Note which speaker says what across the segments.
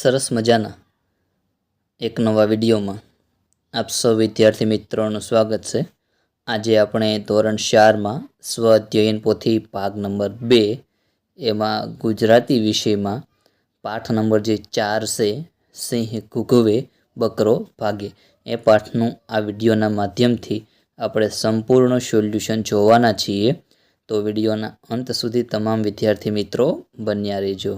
Speaker 1: સરસ મજાના એક નવા વિડીયોમાં આપ સૌ વિદ્યાર્થી મિત્રોનું સ્વાગત છે. આજે આપણે ધોરણ ચારમાં સ્વ અધ્યયન પોથી ભાગ નંબર બે એમાં ગુજરાતી વિષયમાં પાઠ નંબર જે ચાર છે, સિંહ ઘુઘવે બકરો ભાગે. એ પાઠનું આ વિડીયોના માધ્યમથી આપણે સંપૂર્ણ સોલ્યુશન જોવાના છીએ. તો વિડીયોના અંત સુધી તમામ વિદ્યાર્થી મિત્રો બન્યા રહેજો.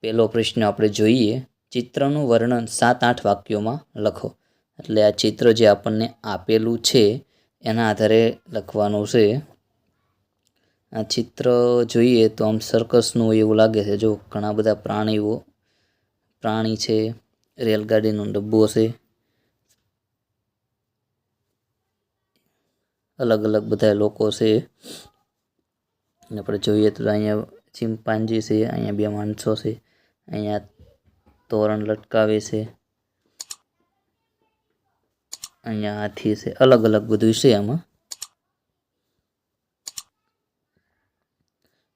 Speaker 1: પહેલો પ્રશ્ન આપણે જોઈએ. ચિત્રનું વર્ણન સાત આઠ વાક્યોમાં લખો. એટલે આ ચિત્ર જે આપણને આપેલું છે, એના આધારે લખવાનું છે. આ ચિત્ર જોઈએ તો આમ સર્કસનું એવું લાગે છે. જો ઘણા બધા પ્રાણીઓ, પ્રાણી છે, રેલગાડીનો ડબ્બો છે. અલગ અલગ બધા લોકો છે. આપણે જોઈએ તો અહીંયા ચિમ્પાન્જી છે, અહીંયા બે માણસો છે. અહીંયા તોરણ લટકાવે છે. અહીંયા હાથી છે. અલગ અલગ બધું છે આમાં.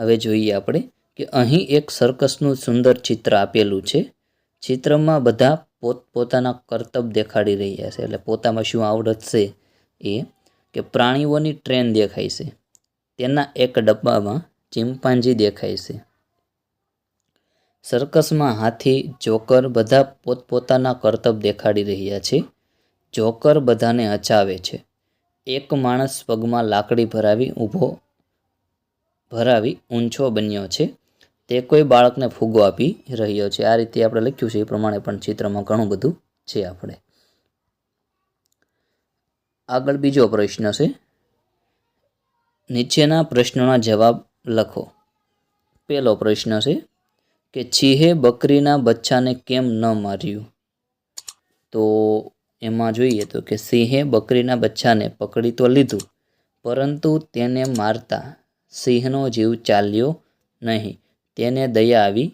Speaker 1: હવે જોઈએ આપણે કે અહીં એક સર્કસનું સુંદર ચિત્ર આપેલું છે. ચિત્રમાં બધા પોત પોતાના કરતબ દેખાડી રહ્યા છે. એટલે પોતામાં શું આવડત છે એ કે પ્રાણીઓની ટ્રેન દેખાય છે. તેના એક ડબ્બામાં ચિમ્પાન્જી દેખાય છે. સર્કસમાં હાથી, જોકર બધા પોતપોતાના કરતબ દેખાડી રહ્યા છે. જોકર બધાને હચાવે છે. એક માણસ પગમાં લાકડી ભરાવી ઊભો ભરાવી ઊંચો બન્યો છે. તે કોઈ બાળકને ફૂગો આપી રહ્યો છે. આ રીતે આપણે લખ્યું છે. એ પ્રમાણે પણ ચિત્રમાં ઘણું બધું છે આપણે. આગળ બીજો પ્રશ્ન છે. નીચેના પ્રશ્નોના જવાબ લખો. પહેલો પ્રશ્ન છે કે ચીહે બકરીના બચ્ચાને કેમ ન માર્યું? તો એમાં જોઈએ તો કે સિંહે બકરીના બચ્ચાને પકડી તો લીધું, પરંતુ તેને મારતા સિંહનો જીવ ચાલ્યો નહીં. તેને દયા આવી.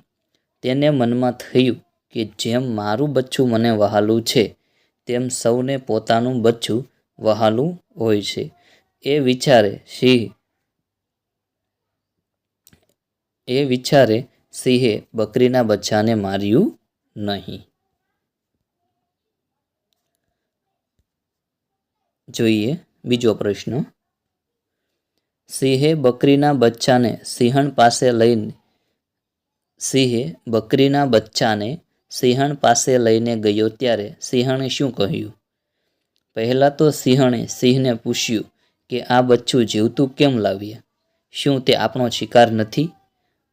Speaker 1: તેને મનમાં થયું કે જેમ મારું બચ્ચું મને વહાલું છે, તેમ સૌને પોતાનું બચ્ચું વહાલું હોય છે. એ વિચારે સિંહ, એ વિચારે સિંહે બકરીના બચ્ચાને માર્યું નહીં. જોઈએ બીજો પ્રશ્ન. સિંહે બકરીના બચ્ચાને સિંહણ પાસે લઈને, સિંહે બકરીના બચ્ચાને સિંહણ પાસે લઈને ગયો ત્યારે સિંહણે શું કહ્યું? પહેલાં તો સિંહણે સિંહને પૂછ્યું કે આ બચ્ચું જીવતું કેમ લાવ્યા? શું તે આપણો શિકાર નથી?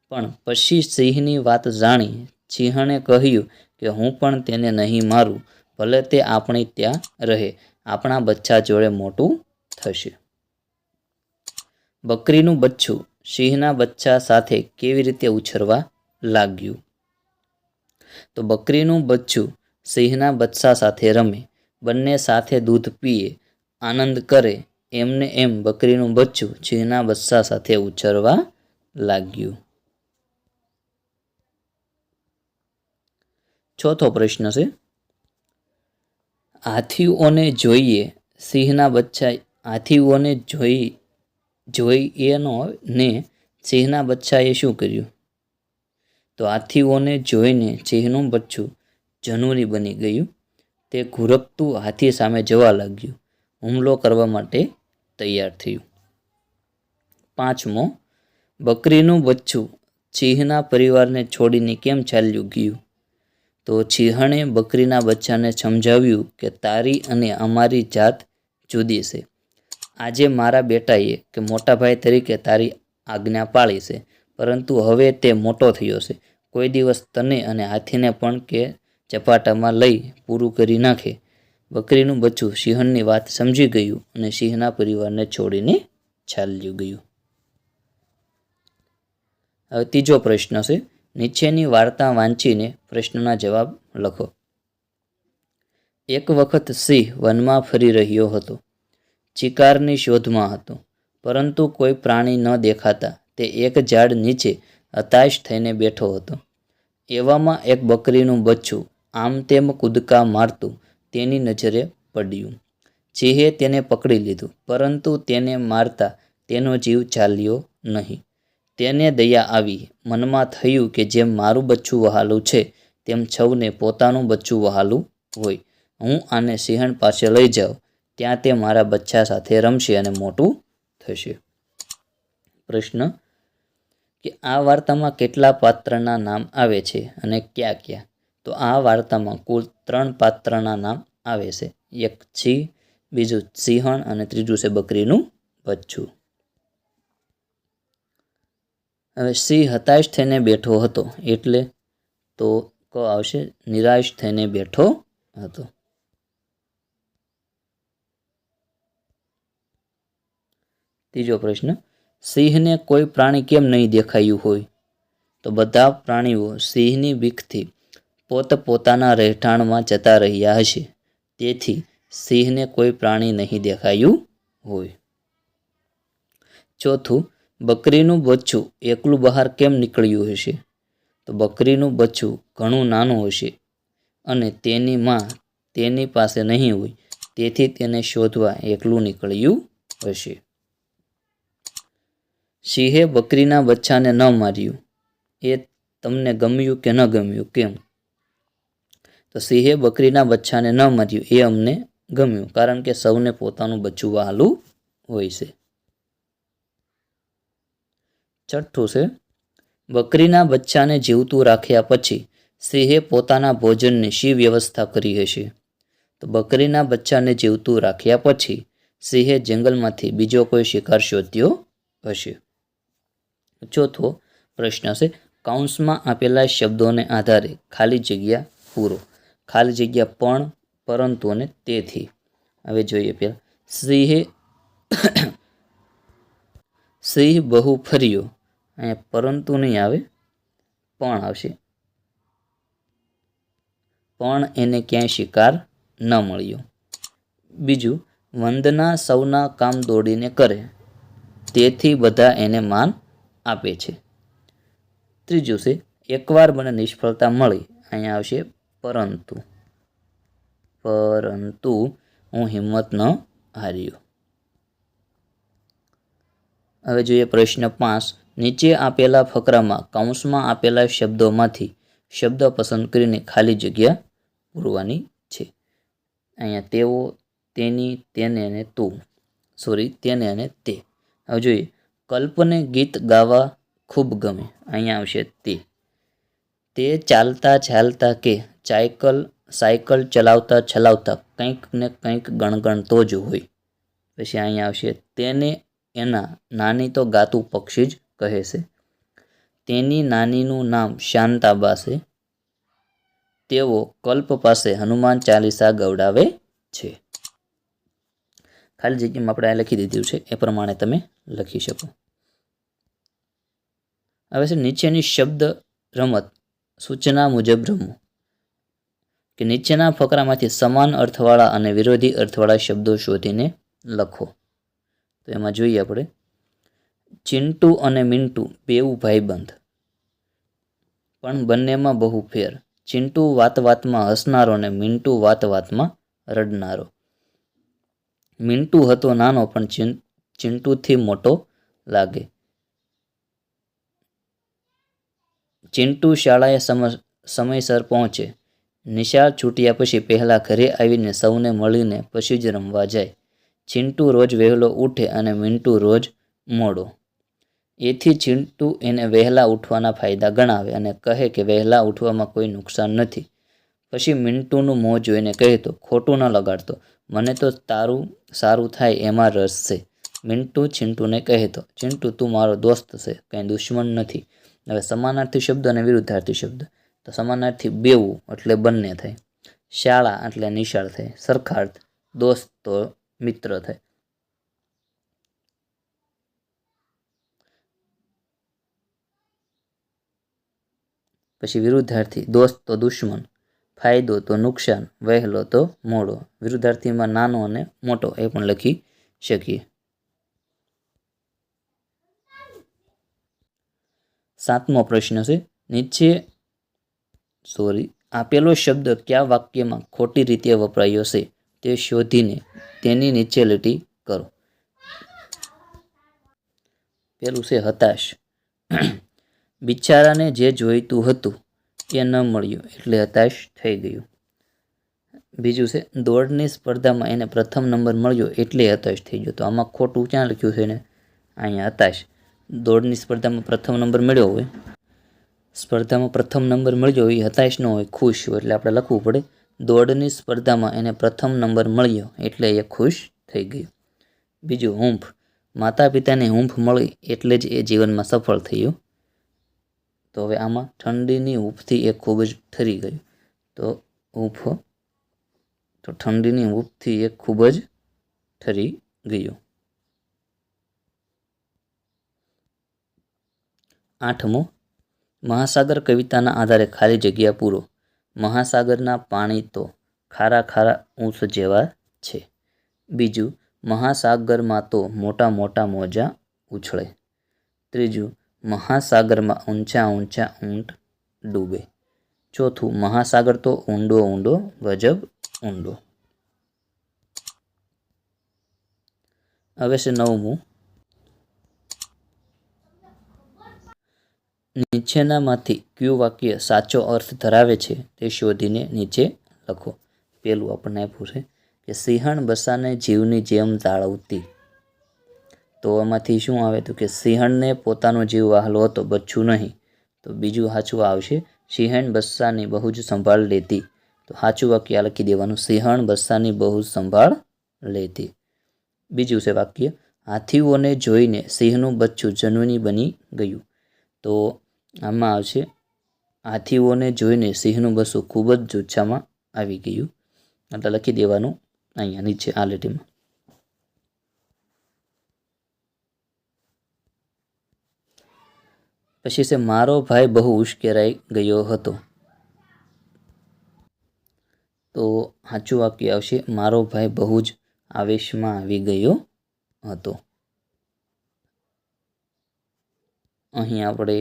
Speaker 1: પણ પછી સિંહની વાત જાણી. સિંહણે કહ્યું કે હું પણ તેને નહીં મારું, ભલે તે આપણે ત્યાં રહે. આપણા બચ્ચા જોડે મોટું થશે. બકરીનું બચ્ચું સિંહના બચ્ચા સાથે કેવી રીતે ઉછરવા લાગ્યું? તો બકરીનું બચ્ચું સિંહના બચ્ચા સાથે રમે. બંને સાથે દૂધ પીએ, આનંદ કરે. એમને એમ બકરીનું બચ્ચું સિંહના બચ્ચા સાથે ઉછરવા લાગ્યું. ચોથો પ્રશ્ન છે. હાથીઓને જોઈએ, સિંહના બચ્ચા હાથીઓને જોઈ જોઈ એનો ને સિંહના બચ્ચાએ શું કર્યું? તો હાથીઓને જોઈને સિંહનું બચ્ચું જનુરી બની ગયું. તે ઘુરપતું હાથી સામે જવા લાગ્યું. હુમલો કરવા માટે તૈયાર થયું. પાંચમો, બકરીનું બચ્ચું સિંહના પરિવારને છોડીને કેમ ચાલ્યું ગયું? તો સિંહણે બકરીના બચ્ચાને સમજાવ્યું કે તારી અને અમારી જાત જુદી છે. આજે મારા બેટાએ કે મોટા ભાઈ તરીકે તારી આજ્ઞા પાળી છે, પરંતુ હવે તે મોટો થયો છે. કોઈ દિવસ તને અને હાથીને પણ કે ચપાટામાં લઈ પૂરું કરી નાખે. બકરીનું બચ્ચું સિંહણની વાત સમજી ગયું અને સિંહના પરિવારને છોડીને ચાલ્યું ગયું. હવે ત્રીજો પ્રશ્ન છે નીચેની વાર્તા વાંચીને પ્રશ્નના જવાબ લખો. એક વખત સિંહ વનમાં ફરી રહ્યો હતો. ચિકારની શોધમાં હતો, પરંતુ કોઈ પ્રાણી ન દેખાતા તે એક ઝાડ નીચે હતાશ થઈને બેઠો હતો. એવામાં એક બકરીનું બચ્ચું આમ તેમ કૂદકા મારતું તેની નજરે પડ્યું. સિંહે તેને પકડી લીધું, પરંતુ તેને મારતા તેનો જીવ ચાલ્યો નહીં. તેને દયા આવી. મનમાં થયું કે જેમ મારું બચ્ચું વહાલું છે, તેમ છવને પોતાનું બચ્ચું વહાલું હોય. હું આને સિંહણ પાસે લઈ જાઉં. ત્યાં તે મારા બચ્ચા સાથે રમશે અને મોટું થશે. પ્રશ્ન, કે આ વાર્તામાં કેટલા પાત્રના નામ આવે છે અને ક્યાં ક્યાં? તો આ વાર્તામાં કુલ ત્રણ પાત્રના નામ આવે છે. એક છી, બીજું સિંહણ અને ત્રીજું છે બકરીનું બચ્ચું. હવે સિંહ હતાશ થઈને બેઠો હતો. એટલે તો ક આવશે? નિરાશ થઈને બેઠો હતો. ત્રીજો પ્રશ્ન, સિંહને કોઈ પ્રાણી કેમ નહીં દેખાયું હોય? તો બધા પ્રાણીઓ સિંહની બીકથી પોત પોતાના રહેઠાણમાં જતા રહ્યા હશે. તેથી સિંહને કોઈ પ્રાણી નહીં દેખાયું હોય. ચોથું બકરીનું બચ્ચું એકલું બહાર કેમ નીકળ્યું હશે? તો બકરીનું બચ્ચું ઘણું નાનું હશે અને તેની માં તેની પાસે નહીં હોય, તેથી તેને શોધવા એકલું નીકળ્યું હશે. સિંહે બકરીના બચ્ચાને ન માર્યું. એ તમને ગમ્યું કે ન ગમ્યું, કેમ? તો સિંહે બકરીના બચ્ચાને ન માર્યું, એ અમને ગમ્યું, કારણ કે સૌને પોતાનું બચ્ચું વહાલું હોય છે. છઠ્ઠું છે. બકરીના બચ્ચાને જીવતું રાખ્યા પછી સિંહે પોતાના ભોજનની શી વ્યવસ્થા કરી હશે? તો બકરીના બચ્ચાને જીવતું રાખ્યા પછી સિંહે જંગલમાંથી બીજો કોઈ શિકાર શોધ્યો હશે? ચોથો પ્રશ્ન છે કૌંસમાં આપેલા શબ્દોને આધારે ખાલી જગ્યા પૂરો. ખાલી જગ્યા પણ, પરંતુ અને તેથી. હવે જોઈએ પહેલાં. સિંહે, સિંહ બહુ ફર્યો. અહીંયા પરંતુ નહીં આવે, પણ આવશે. પણ એને ક્યાંય શિકાર ન મળ્યો. બીજું, વંદના સૌના કામ દોડીને કરે, તેથી બધા એને માન આપે છે. ત્રીજું છે, એકવાર મને નિષ્ફળતા મળી, અહીંયા આવશે, પરંતુ. પરંતુ હું હિંમત ન હાર્યો. હવે જોઈએ પ્રશ્ન પાંચ. નીચે આપેલા ફકરામાં કૌંસમાં આપેલા શબ્દોમાંથી શબ્દ પસંદ કરીને ખાલી જગ્યા પૂરવાની છે. અહીંયા તેઓ, તેની, તેને અને તું. સોરી તેને અને તે. હવે જોઈએ. કલ્પને ગીત ગાવા ખૂબ ગમે. અહીંયા આવશે તે. તે ચાલતા ચાલતા કે સાયકલ સાયકલ ચલાવતા ચલાવતા કંઈક ને કંઈક ગણગણતો જ હોય. પછી અહીંયા આવશે. તેને એના નાની તો ગાતું પક્ષી જ કહે છે. તેની નાનીનું નામ શાંતાબા છે. તેઓ કલ્પ પાસે હનુમાન ચાલીસા ગવડાવે છે. ખાલી જગ્યામાં આપણે આ લખી દીધું છે. એ પ્રમાણે તમે લખી શકો. હવે છે નીચેની શબ્દ રમત, સૂચના મુજબ રમવું. કે નીચેના ફકરામાંથી સમાન અર્થવાળા અને વિરોધી અર્થવાળા શબ્દો શોધીને લખો. તો એમાં જોઈએ આપણે. ચિંટુ અને મિન્ટુ બેઉ ભાઈબંધ. પણ બંનેમાં બહુ ફેર. ચિંટુ વાત વાતમાં હસનારો ને મિન્ટુ વાત વાતમાં રડનારો. મિન્ટુ હતો નાનો, પણ ચિંટુથી મોટો લાગે. ચિંટુ શાળાએ સમયસર પહોંચે. નિશાળ છૂટ્યા પછી પહેલાં ઘરે આવીને સૌને મળીને પછી જ રમવા જાય. ચિંટુ રોજ વહેલો ઉઠે અને મિન્ટુ રોજ મોડો. એથી ચિંટુ એને વહેલા ઉઠવાના ફાયદા ગણાવે અને કહે કે વહેલા ઉઠવામાં કોઈ નુકસાન નથી. પછી મિન્ટુનું મોં જોઈને કહેતો ખોટું ન લગાડતો. મને તો તારું સારું થાય એમાં રસ છે. મિન્ટુ ચિંટુને કહેતો ચિંટુ, તું મારો દોસ્ત છે. કંઈ દુશ્મન નથી. હવે સમાનાર્થી શબ્દ અને વિરુદ્ધાર્થી શબ્દ. તો સમાનાર્થી બેવું એટલે બંને થાય. શાળા એટલે નિશાળ થાય. સરખાર્થ, દોસ્ત તો મિત્ર થાય. પછી વિરુદ્ધાર્થી, દોસ્ત તો દુશ્મન, ફાયદો તો નુકસાન, વહેલો તો મોડો. વિરુદ્ધાર્થીમાં નાનો અને મોટો એ પણ લખી શકીએ. સાતમો પ્રશ્ન છે, નીચે સોરી આપેલો શબ્દ કયા વાક્યમાં ખોટી રીતે વપરાયો છે તે શોધીને તેની નીચે લીટી કરો. પેલું છે હતાશ. બિચારાને જે જોઈતું હતું એ ન મળ્યું એટલે હતાશ થઈ ગયું. બીજું છે, દોડની સ્પર્ધામાં એને પ્રથમ નંબર મળ્યો એટલે હતાશ થઈ ગયો. તો આમાં ખોટું ક્યાં લખ્યું છે ને અહીંયા હતાશ. દોડની સ્પર્ધામાં પ્રથમ નંબર મળ્યો હોય, સ્પર્ધામાં પ્રથમ નંબર મળ્યો હોય એ હતાશ ન હોય, ખુશ હોય, એટલે આપણે લખવું પડે. દોડની સ્પર્ધામાં એને પ્રથમ નંબર મળ્યો એટલે એ ખુશ થઈ ગયું. બીજું, હૂંફ. માતા પિતાને હૂંફ મળી એટલે જ એ જીવનમાં સફળ થયું. તો હવે આમાં ઠંડીની હૂંફથી એ ખૂબ જ ઠરી ગયું. તો હૂંફ તો ઠંડીની હૂંફથી એ ખૂબ જ ઠરી ગયું. આઠમો, મહાસાગર કવિતાના આધારે ખાલી જગ્યા પૂરો. મહાસાગરના પાણી તો ખારા ખારા ઊંસ જેવા છે. બીજું, મહાસાગરમાં તો મોટા મોટા મોજા ઉછળે. ત્રીજું મહાસાગરમાં ઊંચા ઊંચા ઊંટ ડૂબે. ચોથું, મહાસાગર તો ઊંડો ઊંડો, ગજબ ઊંડો. હવે છે નવમું. નીચેનામાંથી કયું વાક્ય સાચો અર્થ ધરાવે છે તે શોધીને નીચે લખો. પેલું આપણને આપ્યું છે કે સિંહણ બસાને જીવની જેમ જાળવતી. તો એમાંથી શું આવે તો કે સિંહણને પોતાનો જીવ વહાલો હતો, બચ્છું નહીં. તો બીજું સાચું આવશે, સિંહણ બસ્સાની બહુ જ સંભાળ લેતી. તો સાચું વાક્ય લખી દેવાનું, સિંહણ બસ્સાની બહુ જ સંભાળ લેતી. બીજું છે વાક્ય, હાથીઓને જોઈને સિંહનું બચ્ચું જન્મની બની ગયું. તો આમાં આવશે, હાથીઓને જોઈને સિંહનું બસ્સું ખૂબ જ જુચ્છામાં આવી ગયું. એટલે લખી દેવાનું, અહીંયા નીચે આ લીટીમાં. પછી છે, મારો ભાઈ બહુ ઉશ્કેરાઈ ગયો હતો. તો સાચું વાક્ય આવશે, મારો ભાઈ બહુ જ આવેશમાં આવી ગયો હતો. અહીં આપણે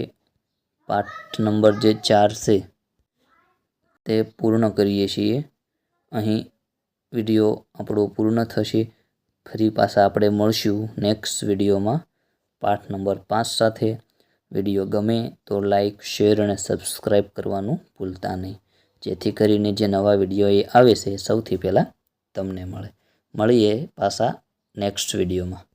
Speaker 1: પાઠ નંબર જે ચાર છે, તે પૂર્ણ કરીએ છીએ. અહીં વીડિયો આપણો પૂર્ણ થશે, ફરી પાછા આપણે મળશું નેક્સ્ટ વિડીયોમાં પાઠ નંબર પાંચ સાથે. વીડિયો ગમે તો લાઇક શેર અને સબસ્ક્રાઈબ કરવાનું ભૂલતા નહીં. જેથી કરીને જે નવા વીડિયો એ આવે છે સૌથી પહેલાં તમને મળે. મળીએ પાછા નેક્સ્ટ વિડીયોમાં.